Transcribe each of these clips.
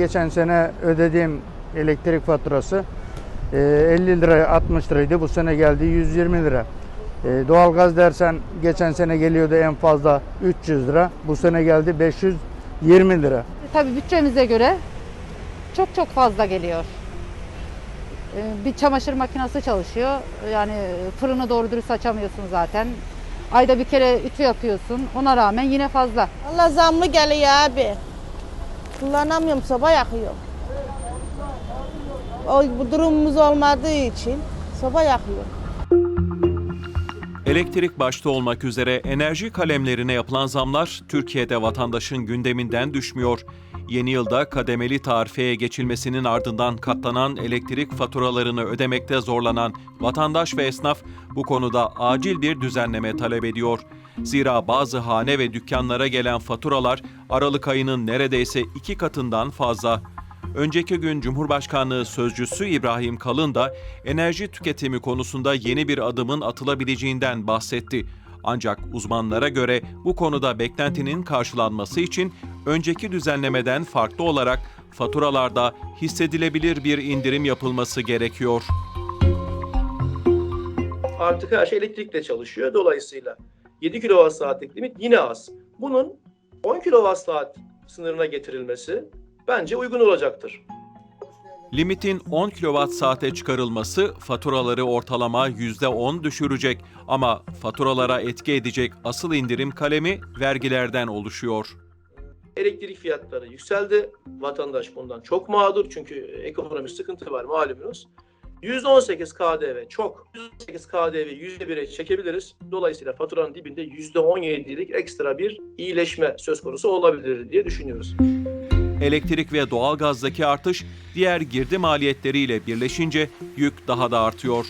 geçen sene ödediğim elektrik faturası e, 50 lira 60 liraydı. Bu sene geldi 120 lira. E, doğalgaz dersen geçen sene geliyordu en fazla 300 lira. Bu sene geldi 520 lira. Tabii bütçemize göre çok çok fazla geliyor. Ee, Bir çamaşır makinesi çalışıyor. Yani fırını doğru dürüst açamıyorsun zaten. Ayda bir kere ütü yapıyorsun. Ona rağmen yine fazla. Allah zamlı geliyor abi. Kullanamıyorum soba yakıyorum. O bu durumumuz olmadığı için soba yakıyorum. Elektrik başta olmak üzere enerji kalemlerine yapılan zamlar Türkiye'de vatandaşın gündeminden düşmüyor. Yeni yılda kademeli tarifeye geçilmesinin ardından katlanan elektrik faturalarını ödemekte zorlanan vatandaş ve esnaf bu konuda acil bir düzenleme talep ediyor. Zira bazı hane ve dükkanlara gelen faturalar Aralık ayının neredeyse iki katından fazla. Önceki gün Cumhurbaşkanlığı Sözcüsü İbrahim Kalın da enerji tüketimi konusunda yeni bir adımın atılabileceğinden bahsetti. Ancak uzmanlara göre bu konuda beklentinin karşılanması için önceki düzenlemeden farklı olarak faturalarda hissedilebilir bir indirim yapılması gerekiyor. Artık her şey elektrikle çalışıyor. Dolayısıyla 7 kWh saatlik limit yine az. Bunun 10 kWh sınırına getirilmesi bence uygun olacaktır. Limitin 10 kWh saate çıkarılması faturaları ortalama %10 düşürecek ama faturalara etki edecek asıl indirim kalemi vergilerden oluşuyor. Elektrik fiyatları yükseldi. Vatandaş bundan çok mağdur çünkü ekonomik sıkıntı var malumunuz. %18 KDV çok. %18 KDV %1'e çekebiliriz. Dolayısıyla faturanın dibinde %17'lik ekstra bir iyileşme söz konusu olabilir diye düşünüyoruz. Elektrik ve doğalgazdaki artış diğer girdi maliyetleriyle birleşince yük daha da artıyor.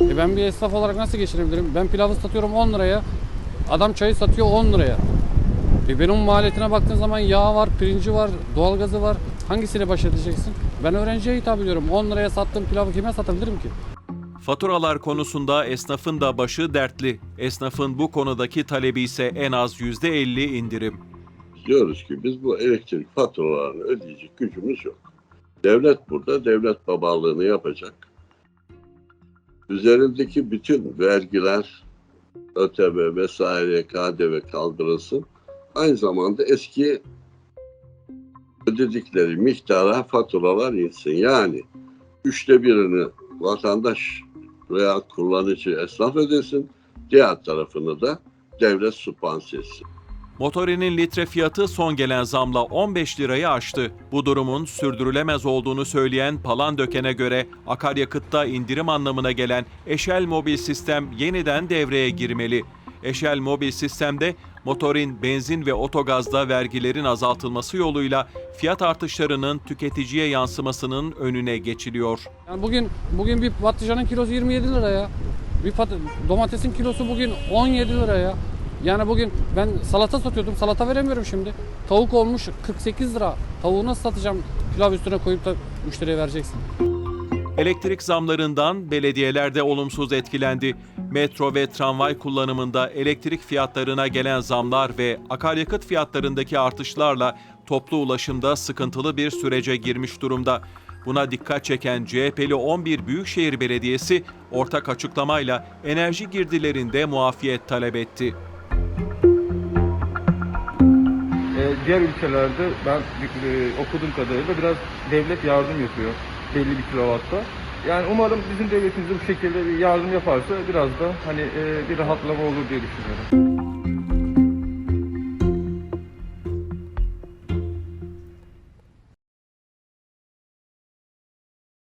E ben bir esnaf olarak nasıl geçirebilirim? Ben pilavı satıyorum 10 liraya. Adam çayı satıyor 10 liraya. E benim maliyetine baktığın zaman yağ var, pirinci var, doğalgazı var. Hangisiyle baş edeceksin? Ben öğrenciye hitap ediyorum. 10 liraya sattığım pilavı kime satabilirim ki? Faturalar konusunda esnafın da başı dertli. Esnafın bu konudaki talebi ise en az %50 indirim. diyoruz ki biz bu elektrik faturalarını ödeyecek gücümüz yok. Devlet burada devlet babalığını yapacak. Üzerindeki bütün vergiler, ÖTV vesaire KDV kaldırılsın. Aynı zamanda eski ödedikleri miktara faturalar insin. Yani üçte birini vatandaş veya kullanıcı esnaf ödesin. Diğer tarafını da devlet sübvanse etsin. Motorinin litre fiyatı son gelen zamla 15 lirayı aştı. Bu durumun sürdürülemez olduğunu söyleyen Palandöken'e göre akaryakıtta indirim anlamına gelen Eşel Mobil Sistem yeniden devreye girmeli. Eşel Mobil Sistem'de motorin, benzin ve otogazda vergilerin azaltılması yoluyla fiyat artışlarının tüketiciye yansımasının önüne geçiliyor. Yani bugün bugün bir patlıcanın kilosu 27 lira ya. Bir domatesin kilosu bugün 17 lira ya. Yani bugün ben salata satıyordum. Salata veremiyorum şimdi. Tavuk olmuş 48 lira. Tavuğu nasıl satacağım? Pilav üstüne koyup da müşteriye vereceksin. Elektrik zamlarından belediyeler de olumsuz etkilendi. Metro ve tramvay kullanımında elektrik fiyatlarına gelen zamlar ve akaryakıt fiyatlarındaki artışlarla toplu ulaşımda sıkıntılı bir sürece girmiş durumda. Buna dikkat çeken CHP'li 11 Büyükşehir Belediyesi ortak açıklamayla enerji girdilerinde muafiyet talep etti. Ee, diğer ülkelerde ben e, okuduğum kadarıyla biraz devlet yardım yapıyor belli bir kilovatta. Yani umarım bizim devletimiz de bu şekilde bir yardım yaparsa biraz da hani e, bir rahatlama olur diye düşünüyorum.